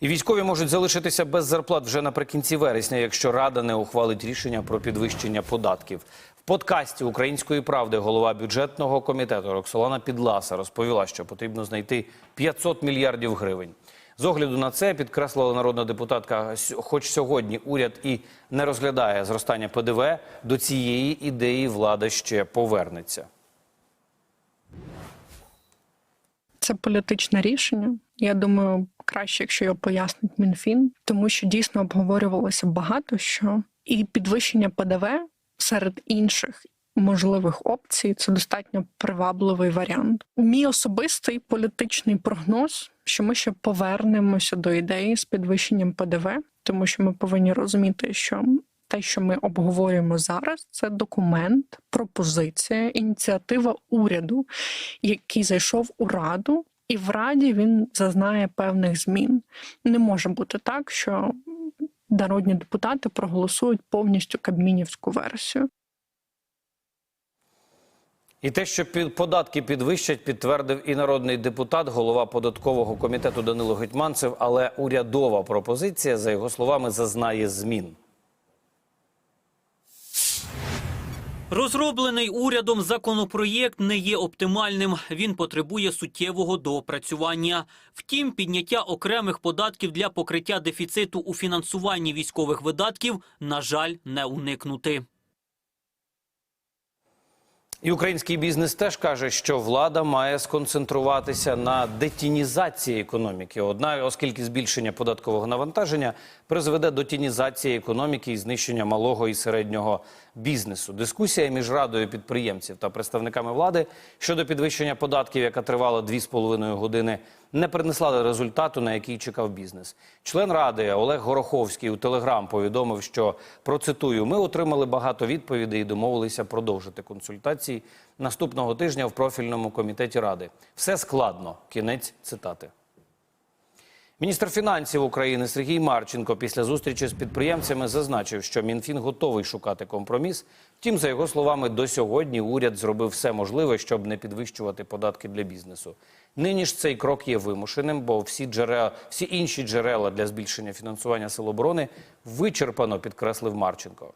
І військові можуть залишитися без зарплат вже наприкінці вересня, якщо Рада не ухвалить рішення про підвищення податків. В подкасті Української правди голова бюджетного комітету Роксолана Підласа розповіла, що потрібно знайти 500 мільярдів гривень. З огляду на це підкреслила народна депутатка, «С- хоч сьогодні уряд і не розглядає зростання ПДВ, до цієї ідеї влада ще повернеться. Це політичне рішення. Я думаю, краще, якщо його пояснить Мінфін, тому що дійсно обговорювалося багато що, і підвищення ПДВ серед інших можливих опцій це достатньо привабливий варіант. Мій особистий політичний прогноз, що ми ще повернемося до ідеї з підвищенням ПДВ, тому що ми повинні розуміти, що те, що ми обговорюємо зараз, це документ, пропозиція, ініціатива уряду, який зайшов у раду, і в раді він зазнає певних змін. Не може бути так, що народні депутати проголосують повністю кабмінівську версію. І те, що податки підвищать, підтвердив і народний депутат, голова податкового комітету Данило Гетьманцев. Але урядова пропозиція, за його словами, зазнає змін. Розроблений урядом законопроєкт не є оптимальним. Він потребує суттєвого доопрацювання. Втім, підняття окремих податків для покриття дефіциту у фінансуванні військових видатків, на жаль, не уникнути. І український бізнес теж каже, що влада має сконцентруватися на детінізації економіки. Одна, оскільки збільшення податкового навантаження призведе до тінізації економіки і знищення малого і середнього бізнесу. Дискусія між радою підприємців та представниками влади щодо підвищення податків, яка тривала 2,5 години, не принесла результату, на який чекав бізнес. Член ради Олег Гороховський у Телеграм повідомив, що процитую: ми отримали багато відповідей і домовилися продовжити консультації наступного тижня в профільному комітеті ради. Все складно. Кінець цитати. Міністр фінансів України Сергій Марченко після зустрічі з підприємцями зазначив, що Мінфін готовий шукати компроміс. Втім, за його словами, до сьогодні уряд зробив все можливе, щоб не підвищувати податки для бізнесу. Нині ж цей крок є вимушеним, бо всі джерела, всі інші джерела для збільшення фінансування сил оборони вичерпано, підкреслив Марченко.